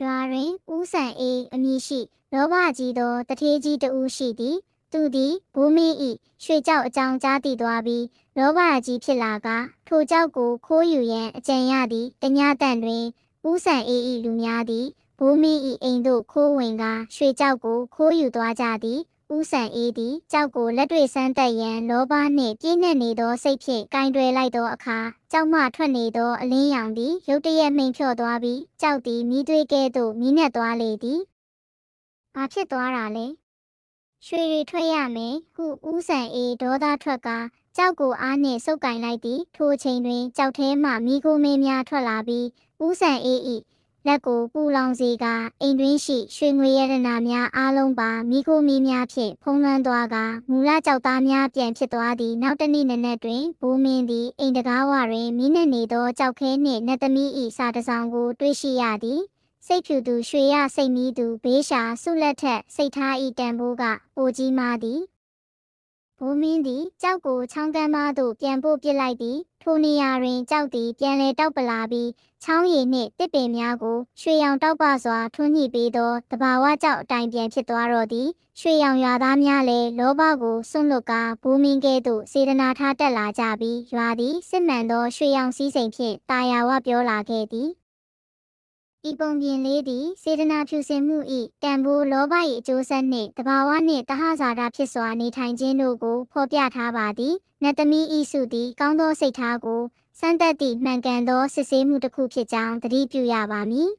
ရွာတွင်ဦးဆန်အေးအမည်ရှိလောဘကြီးသောတထေးကြီးတဦးရှိသည်သူသည်ဘူမင်းဤရွှေကြောက်အကြောင်းကြားသိသွားပြီးလောဘကြီးဖြစ်လာကထိုကြောက်ကိုခိုးယူရန်အကြံရသည်တညတန်တွင်ဦးဆန်အေးဤလူများသည်ဘူမင်းဤအိမ်သို့ခိုးဝင်ကရွှေကြောက်ကိုခိုးယူသွားကြသည် ဦးဆန်အေးသည်ကြောက်ကိုလက်တွေ့ဆန်းသက်ရန်လောဘနှင့်ပြည့်နှက်နေသောစိတ်ဖြင့်ကင်တွယ်လိုက်သောအခါကြောက်မှထွက်နေသောအလင်းရောင်သည်ရုတ်တရက်မှိန်ဖြော့သွားပြီးကြောက်သည်မိသွေးကဲ့သို့မိနက်သွားလေသည်။ဘာဖြစ်သွားတာလဲ။ရွှေတွေထွက်ရမယ်ဟုဦးဆန်အေးဒေါသထွက်ကကြောက်ကိုအားနှင့်စုပ်ကင်လိုက်သည်ထိုအချိန်တွင်ကြောက်ထဲမှမိခိုးမင်းများထွက်လာပြီးဦးဆန်အေး၏ လက်ကိုပူလောင်စေကအိမ်တွင်းရှိရွှေငွေရတနာများအားလုံးပါမိခိုးမီးများဖြင့်ဖုံးလွှမ်းသွားကမူလကြောက်သားများပြန်ဖြစ်သွားသည်နောက်တစ်နေ့နနက်တွင်ဘူမင်းသည်အိမ်တကားဝတွင်မိနက်နေသောကြောက်ခဲနှင့်နတ်သမီး၏စာတစောင်ကိုတွေ့ရှိရသည်စိတ်ဖြူသူရွှေရစိတ်မီးသူဘေးရှာဆုလက်ထက်စိတ်ထားဤတန်ဖိုးကပိုကြီးမားသည် ဘိုးမင်းသည်ကြောက်ကိုချောင်းကမ်းမသို့ပြန်ပို့ပစ်လိုက်သည်ထိုနေရာတွင်ကြောက်သည်ပြန်လဲတောက်ပလာပြီးချောင်းရည်နှင့်တစ်ပင်များကိုရွှေရောင်တောက်ပစွာထွန်းညှိပေးသောတဘာဝကြောက်အတိုင်ပြန်ဖြစ်သွားတော့သည်ရွှေရောင်ရွာသားများလည်းလောဘကိုစွန့်လွတ်ကာဘူမင်းကဲ့သို့စေတနာထားတက်လာကြပြီးရွာသည်စစ်မှန်သောရွှေရောင်စည်းစိမ်ဖြင့်တာယာဝပြောလာခဲ့သည် ဤပုံပြင်လေးသည်စေတနာဖြူစင်မှု၏တန်ဖိုးလောဘ၏အကျိုးဆက်နှင့်တဘာဝနှင့်တဟဇာတာဖြစ်စွာနေထိုင်ခြင်းတို့ကိုဖော်ပြထားပါသည်နတ်သမီးဤစုသည်ကောင်းသောစိတ်ထားကိုစမ်းသက်သည့်မှန်ကန်သောစစ်ဆေးမှုတစ်ခုဖြစ်ကြောင်းသတိပြုရပါမည်